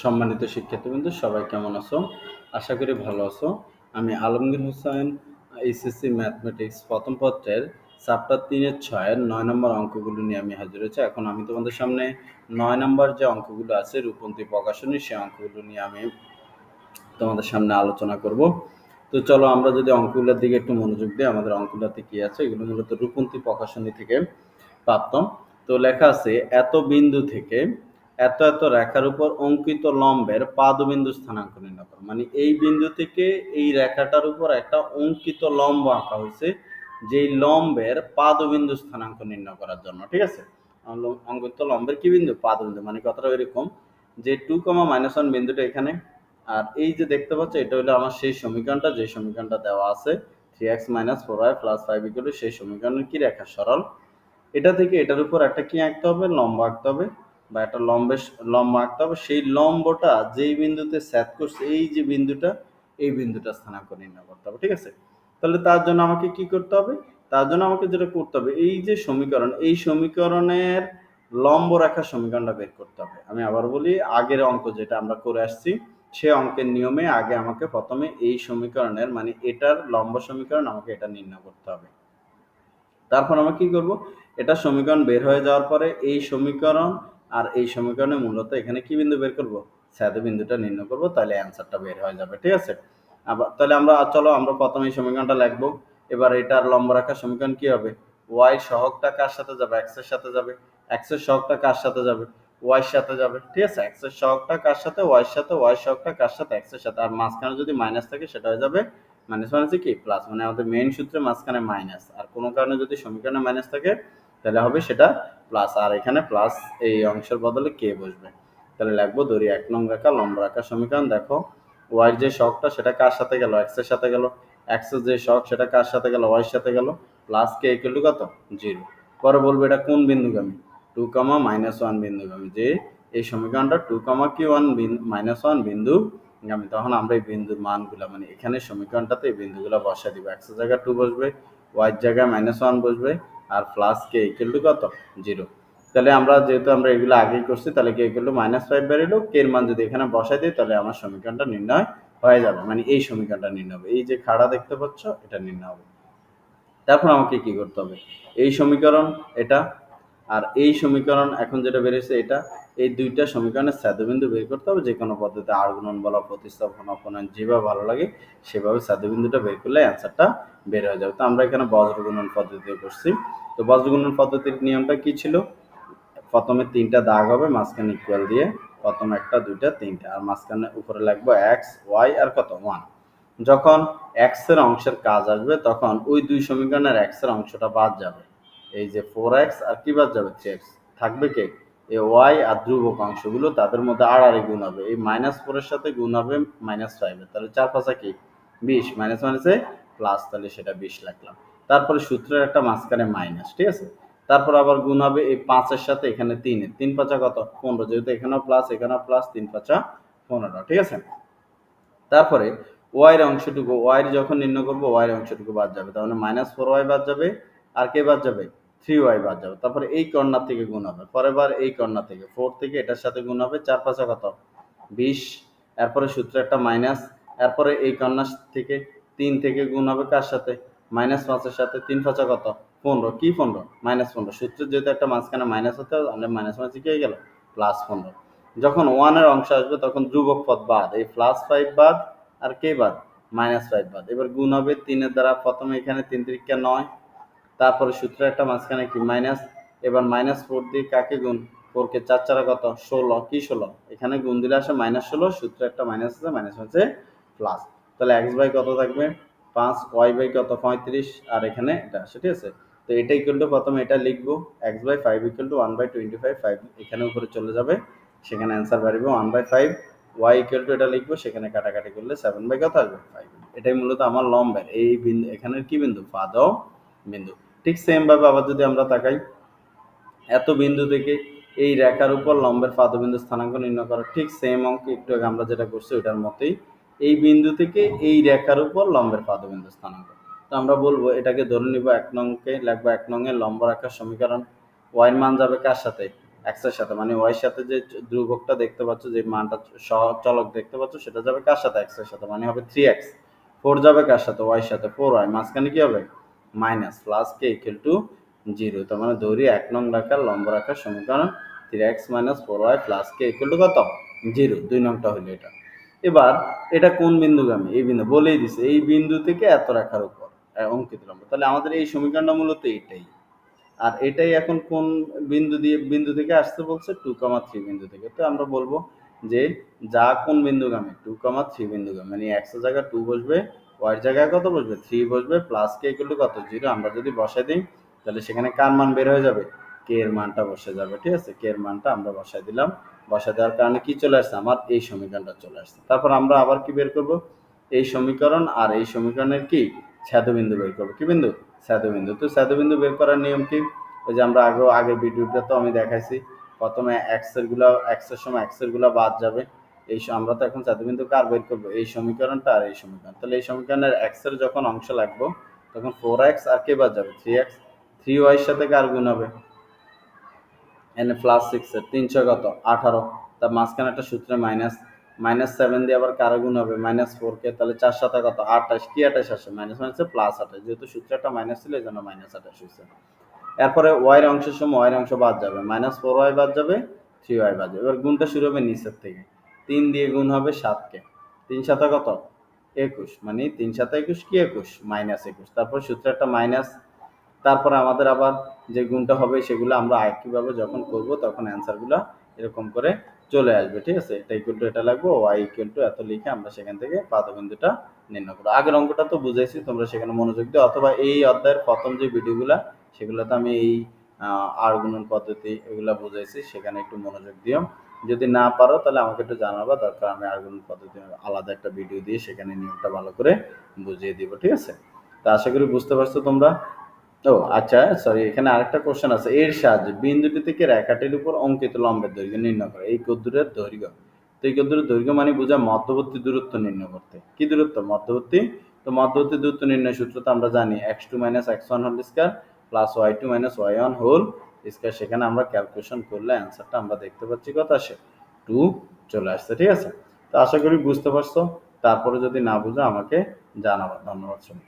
সম্মানিত শিক্ষার্থীবৃন্দ, সবাই কেমন আছো? আশা করি ভালো আছো। আমি আলমগীর হোসেন, এইচএসসি ম্যাথমেটিক্স প্রথম পত্রের চ্যাপ্টার তিনের ছয়ের নয় নম্বর অঙ্কগুলো নিয়ে আমি হাজির হয়েছি। এখন আমি তোমাদের সামনে নয় নম্বর যে অঙ্কগুলো আছে, রূপন্তী প্রকাশনী, সেই অঙ্কগুলো নিয়ে আমি তোমাদের সামনে আলোচনা করব। তো চলো আমরা যদি অঙ্কগুলোর দিকে একটু মনোযোগ দিই, আমাদের অঙ্কগুলোতে কি আছে, এগুলো মূলত রূপন্তী প্রকাশনী থেকে প্রাপ্ত। তো লেখা আছে, এত বিন্দু থেকে এত এত রেখার উপর অঙ্কিত লম্বের পাদবিন্দু স্থানাঙ্ক নির্ণয় করো। মানে এই বিন্দু থেকে এই রেখাটার উপর একটা অঙ্কিত লম্ব আঁকা হয়েছে, যেই লম্বের পাদবিন্দু স্থানাঙ্ক নির্ণয় করার জন্য, ঠিক আছে? অঙ্কিত লম্বের কি বিন্দু? পাদবিন্দু মানে কথাটা এরকম যে টু কমা মাইনাস ওয়ান বিন্দুটা এখানে। আর এই যে দেখতে পাচ্ছ, এটা হলো আমার সেই সমীকরণটা, যে সমীকরণটা দেওয়া আছে three x minus four y plus five সেই সমীকরণের কি রেখা সরল? এটা থেকে এটার উপর একটা কি আঁকতে হবে? লম্ব আঁকতে হবে। বা একটা লম্বে লম্ব আঁকতে হবে, সেই লম্বটা যেই বিন্দুতে সেট করছে, এই যে বিন্দুটা, এই বিন্দুটা স্থানাঙ্ক নির্ণয় করতে হবে, ঠিক আছে? তাহলে তার জন্য আমাকে কি করতে হবে? তার জন্য আমাকে যেটা করতে হবে, এই যে সমীকরণ, এই সমীকরণের লম্ব রেখা সমীকরণটা বের করতে হবে। আমি আবার বলি, আগের অঙ্ক যেটা আমরা করে আসছি, সে অঙ্কের নিয়মে আগে আমাকে প্রথমে এই সমীকরণের মানে এটার লম্ব সমীকরণ আমাকে এটা নির্ণয় করতে হবে। তারপর আমরা কি করব? এটা সমীকরণ বের হয়ে যাওয়ার পরে এই সমীকরণ আর এই সমীকরণে মূলত এখানে কি বিন্দু বের করব? স্যাদ বিন্দুটা নির্ণয় করব, তাহলে অ্যান্সারটা বের হয়ে যাবে, ঠিক আছে? আবার, তাহলে আমরা, চলো আমরা প্রথমে এই সমীকরণটা লিখব। এবার এটার লম্ব রাখার সমীকরণ কি হবে? ওয়াই সহগটা কার সাথে যাবে? এক্সের সাথে যাবে। এক্সের সহগটা কার সাথে যাবে? ওয়াই সাথে যাবে, ঠিক আছে? এক্সের সহগটা কার সাথে? ওয়াই সাথে ওয়াই সহগটা কার সাথে? এক্সের সাথে। আর মাঝখানে যদি মাইনাস থাকে, সেটা হয়ে যাবে মাইনাস মাইনাসে কি? প্লাস মানে আমাদের মেইন সূত্রে মাঝখানে মাইনাস আর কোনো কারণে যদি সমীকরণে মাইনাস থাকে, তাহলে হবে সেটা প্লাস আর এখানে প্লাস এই অংশের বদলে কে বসবে। তাহলে লিখব দড়ি এক নং রেখা, লম্ব রেখা সমীকরণ। দেখো ওয়াই যে শখটা সেটা কার সাথে গেল? এক্সের সাথে গেল। এক্সের যে শখ সেটা কার সাথে গেল? ওয়াই সাথে গেল। প্লাস কে ইকুয়াল কত? জিরো পরে বলব এটা কোন বিন্দুগামী? টু কমা মাইনাস ওয়ান বিন্দুগামী। যে এই সমীকরণটা টু কমা কি ওয়ান মাইনাস ওয়ান বিন্দু গামী তখন আমরা এই বিন্দুর মানগুলো মানে এখানে সমীকরণটাতে এই বিন্দুগুলো বসা দিব। এক্সের জায়গায় টু বসবে ওয়াই জায়গায় মাইনাস ওয়ান বসবে আর প্লাস কে ইকুয়াল টু কত? জিরো তাহলে আমরা যেহেতু আমরা এগুলো আগেই করছি, তাহলে k equal to minus five বেরোলো কে এর মান যদি এখানে বসাই দিই, তাহলে আমার সমীকরণটা নির্ণয় হয়ে যাবে। মানে এই সমীকরণটা নির্ণয় হবে। এই যে খাড়া দেখতে পাচ্ছ, এটা নির্ণয় হবে। তারপর আমাকে কি করতে হবে? এই সমীকরণ, এটা। আর এই সমীকরণ এখন যেটা বেরিয়েছে, এটা। এই দুইটা সমীকরণের স্যাদবিন্দু বের করতে হবে, যে কোনো পদ্ধতিতে আর গুণন বলা, প্রতিস্থাপন, অপনয়ন যেভাবে ভালো লাগে, সেভাবে স্যাদবিন্দুটা বের করলে অ্যান্সারটা বের হয়ে যাবে। তো আমরা এখানে বজ্রগুণন পদ্ধতিতে করছি। তো বজ্রগুণন পদ্ধতির নিয়মটা কি ছিল? প্রথমে তিনটা দাগ হবে, মাঝখানে ইকুয়াল দিয়ে প্রথম একটা, দুইটা, তিনটা, আর মাঝখানে উপরে লাগবে এক্স ওয়াই আর কত? ওয়ান যখন এক্সের অংশের কাজ আসবে, তখন ওই দুই সমীকরণের এক্সের অংশটা বাদ যাবে। এই যে ফোর এক্স আর কি বাদ যাবে? থাকবে কে? এই ওয়াই আর ধ্রুবক অংশগুলো তাদের মধ্যে আর আড়াআড়ি গুণ হবে। এই মাইনাস ফোরের সাথে গুণ হবে মাইনাস ফাইভের তাহলে চার পাঁচা কি? বিশ। মাইনাস মাইনাসে প্লাস তাহলে সেটা বিশ লাগলাম তারপরে সূত্রের একটা মাঝখানে মাইনাস ঠিক আছে? তারপর আবার গুণ হবে এই পাঁচের সাথে এখানে তিনের তিন পাঁচা কত? পনেরো। যেহেতু এখানেও প্লাস এখানেও প্লাস তিন পাঁচা পনেরো, ঠিক আছে? তারপরে ওয়াইয়ের অংশটুকু ওয়াইয়ের যখন নির্ণয় করব ওয়াইয়ের অংশটুকু বাদ যাবে। তাহলে মাইনাস ফোর ওয়াই বাদ যাবে। আর কে বাদ যাবে? থ্রি ওয়াই বাদ যাবে। তারপরে এই কর্নার থেকে গুণ হবে। পরের বার এই কর্নার থেকে। ফোর থেকে এটার সাথে গুণ হবে চার পাঁচা কত? বিশ। এরপরে সূত্র একটা মাইনাস এরপরে এই কর্নার থেকে তিন থেকে গুণ হবে কার সাথে? মাইনাস পাঁচের সাথে। তিন পাঁচা কত? পনেরো। কি পনেরো? মাইনাস পনেরো। সূত্রের যেহেতু একটা মাঝখানে মাইনাস হতে হবে, তাহলে মাইনাস মাইনাস কি হয়ে গেল। প্লাস পনেরো। যখন ওয়ানের অংশ আসবে, তখন ধ্রুবক পদ বাদ। এই প্লাস ফাইভ বাদ আর কে বাদ? মাইনাস ফাইভ বাদ। এবার গুণ হবে তিনের দ্বারা প্রথমে এখানে তিন তিরিকা নয়। তারপরে সূত্র একটা মাঝখানে কি? মাইনাস এবার মাইনাস ফোর দিয়ে কাকে গুণ? ফোরকে চার চারা কত? ষোলো। কি ষোলো? এখানে গুণ দিলে আসে মাইনাস ষোলো, সূত্র একটা মাইনাস আছে মাইনাস হচ্ছে প্লাস তাহলে এক্স বাই কত থাকবে? পাঁচ ওয়াই বাই কত? পঁয়ত্রিশ। আর এখানে এটা আসে, ঠিক আছে? তো এটা ইকুয়াল টু প্রথমে এটা লিখব। X by five equal to one by twenty five five এখানে উপরে চলে যাবে। সেখানে অ্যান্সার বাড়বে one by five y equal to এটা লিখব, সেখানে কাটাকাটি করলে সেভেন বাই কত আসবে? ফাইভ এটাই মূলত আমার লম্বের এই বিন্দু এখানের কি বিন্দু? পাদ বিন্দু। ঠিক সেমভাবে আবার যদি আমরা তাকাই, এত বিন্দু থেকে এই রেখার উপর লম্বের পাদবিন্দু স্থানাঙ্ক নির্ণয় করা ঠিক সেম অঙ্ক একটু আগে আমরা যেটা করছি ওটার মতোই এই বিন্দু থেকে এই রেখার উপর লম্বের পাদবিন্দু স্থানাঙ্ক। তো আমরা বলব এটাকে ধরে নিব এক নংকে লাগবে এক নংয়ে লম্ব রেখার সমীকরণ। ওয়াইয়ের মান যাবে কার সাথে? এক্সের সাথে। মানে ওয়াই সাথে যে ধ্রুবকটা দেখতে পাচ্ছ, যে মানটা চলক দেখতে পাচ্ছ, সেটা যাবে কার সাথে? এক্সের সাথে। মানে হবে থ্রি এক্স ফোর যাবে কার সাথে? ওয়াই সাথে। ফোর ওয়াই মাঝখানে কি হবে? Minus plus k equal to zero তার মানে ধরি এক নং রাখার, লম্ব রাখার সমীকরণ three x minus four y plus k equal to কত? জিরো দুই নংটা হলো এটা। এবার এটা কোন বিন্দুগামী এই বিন্দু। বলেই দিছে, এই বিন্দু থেকে এত রেখার উপর অঙ্কিত লম্ব। তাহলে আমাদের এই সমীকরণটা মূলত এটাই। আর এটাই এখন কোন বিন্দু দিয়ে, বিন্দু থেকে আসতে বলছে? টু কমা থ্রি বিন্দু থেকে। তো আমরা বলব যে যা কোন বিন্দুগামী টু কমা থ্রি বিন্দুগামী মানে এর জায়গায় টু বসবে ওয়াই জায়গায় কত বসবে? থ্রি বসবে প্লাস কে ইকুয়াল কত? জিরো আমরা যদি বসাই দিই, তাহলে সেখানে কার মান বের হয়ে যাবে? কে এর মানটা বসে যাবে, ঠিক আছে? কে এর মানটা আমরা বসাই দিলাম। বসাই দেওয়ার কারণে কি চলে আসছে? আমার এই সমীকরণটা চলে আসছে। তারপর আমরা আবার কি বের করব? এই সমীকরণ আর এই সমীকরণের কি? ছেদবিন্দু বের করব। কি বিন্দু? ছেদবিন্দু। তো ছেদবিন্দু বের করার নিয়ম কি? ওই যে আমরা আগে আগের ভিডিওটা তো আমি দেখাইছি। প্রথমে এক্সেরগুলা এক্সের সময় এক্সেরগুলা বাদ যাবে। এই আমরা তো এখন ছেদবিন্দু কার বের করব। এই সমীকরণটা আর এই সমীকরণ। তাহলে এই সমীকরণের এক্সের যখন অংশ লাগবো, তখন ফোর এক্স আর কে বাদ যাবে? থ্রি এক্স থ্রি ওয়াই সাথে কার গুণ হবে? এনে প্লাস সিক্স এর তিনশো কত? আঠারো। তার মাঝখানে একটা সূত্রে মাইনাস মাইনাস সেভেন দিয়ে আবার কারও গুণ হবে? Minus four k. তাহলে চার সাথে কত? আঠাশ। কি আঠাশ আসে? মাইনাস মাইনাসে প্লাস আঠাশ। যেহেতু সূত্রটা মাইনাস ছিল, এই জন্য মাইনাস আঠাশ হয়েছে। এরপরে ওয়াইয়ের অংশের সময় ওয়াইয়ের অংশ বাদ যাবে। মাইনাস ফোর ওয়াই বাদ যাবে থ্রি ওয়াই বাদ যাবে। এবার গুণটা শুরু হবে নিচের থেকে। তিন দিয়ে গুণ হবে সাতকে। তিন সাথে কত? একুশ। মানে তিন সাথে একুশ কি একুশ? মাইনাস একুশ। তারপর সূত্রে একটা মাইনাস। তারপরে আমাদের আবার যে গুণটা হবে সেগুলো আমরা একইভাবে যখন করব, তখন অ্যান্সারগুলো এরকম করে চলে আসবে, ঠিক আছে? এটা ইকুয়াল টু এটা লাগবে ওয়াই ইকুয়াল টু এত লিখে আমরা সেখান থেকে পাদবিন্দুটা নির্ণয় করব। আগের অঙ্কটা তো বুঝাইছি তোমরা সেখানে মনোযোগ দিও। অথবা এই অধ্যায়ের প্রথম যে ভিডিওগুলো সেগুলোতে আমি এই আর গুণন পদ্ধতি এগুলা বুঝাইছি, সেখানে একটু মনোযোগ দিও। যদি না পারো, তাহলে আমাকে একটু জানাবা, দরকার আমি আর গুণন পদ্ধতি আলাদা একটা ভিডিও দিয়ে সেখানে নিয়মটা ভালো করে বুঝিয়ে দিব, ঠিক আছে? তা আশা করি বুঝতে পারছ তোমরা? ও আচ্ছা সরি এখানে আরেকটা কোশ্চেন আছে। এর সাহায্যে বিন্দুটি থেকে রেখাটির উপর অঙ্কিত লম্বের দৈর্ঘ্য নির্ণয় করে। এই কদ্দুরের দৈর্ঘ্য। তো এই কদ্দুরের দৈর্ঘ্য মানে বোঝায় মধ্যবর্তী দূরত্ব নির্ণয় করতে। কি দূরত্ব? মধ্যবর্তী। তো মধ্যবর্তী দূরত্ব নির্ণয় সূত্র তো আমরা জানি x two minus x one whole square plus y two minus y one whole square সেখানে আমরা ক্যালকুলেশন করলে অ্যান্সারটা আমরা দেখতে পাচ্ছি কত আসে টু চলে আসছে, ঠিক আছে? তো আশা করি বুঝতে পারছ। তারপরে যদি না বুঝো, আমাকে জানাব। ধন্যবাদ সবাই